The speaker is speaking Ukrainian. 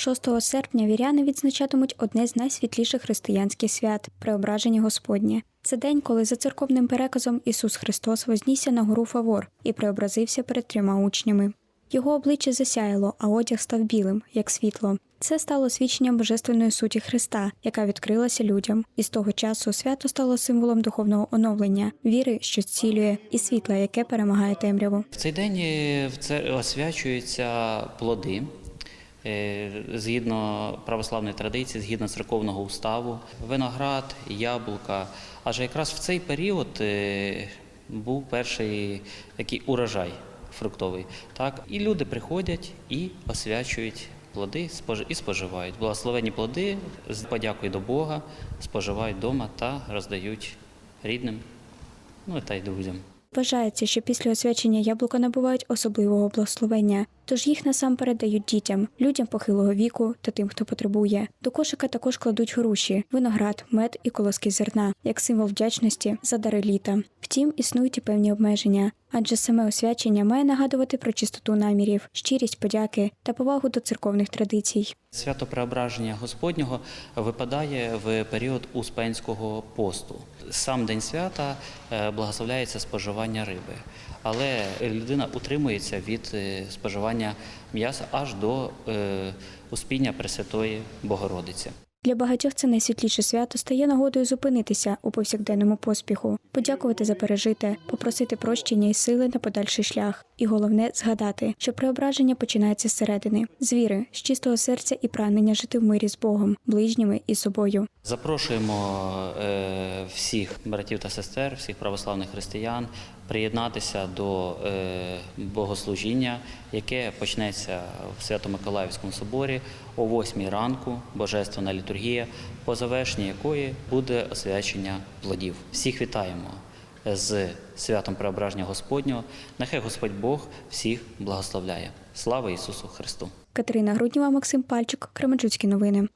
6 серпня віряни відзначатимуть одне з найсвітліших християнських свят преображення Господнє. Це день, коли за церковним переказом Ісус Христос вознісся на гору Фавор і преобразився перед трьома учнями. Його обличчя засяяло, а одяг став білим, як світло. Це стало свідченням божественної суті Христа, яка відкрилася людям. І з того часу свято стало символом духовного оновлення, віри, що зцілює, і світла, яке перемагає темряву. В цей день е, в це освячуються плоди. Е, Згідно православної традиції, згідно церковного уставу, виноград, яблука. Адже якраз в цей період е, був перший такий урожай фруктовий. Так? І люди приходять і освячують плоди і споживають. Благословені плоди з подякою до Бога споживають вдома та роздають рідним, ну та й друзям. Вважається, що після освячення яблука набувають особливого благословення, тож їх насамперед дають дітям, людям похилого віку та тим, хто потребує. До кошика також кладуть груші, виноград, мед і колоски зерна, як символ вдячності за дари літа. Втім, існують і певні обмеження, адже саме освячення має нагадувати про чистоту намірів, щирість подяки та повагу до церковних традицій. Свято Преображення Господнього випадає в період Успенського посту. Сам день свята е, благословляється споживання риби, але людина утримується від е, споживання м'яса аж до е, успіння Пресвятої Богородиці. Для багатьох це найсвітліше свято стає нагодою зупинитися у повсякденному поспіху, подякувати за пережите, попросити прощення і сили на подальший шлях. І головне згадати, що преображення починається зсередини, з віри, з чистого серця і прагнення жити в мирі з Богом, ближніми і собою. Запрошуємо е, всіх братів та сестер, всіх православних християн приєднатися до е, богослужіння, яке почнеться в Свято-Миколаївському соборі о 8 ранку, божественна літургія, по завершенні якої буде освячення плодів. Всіх вітаємо з святом Преображення Господнього. Нехай Господь Бог всіх благословляє. Слава Ісусу Христу! Катерина Грудніва, Максим Пальчик, Кременчуцькі новини.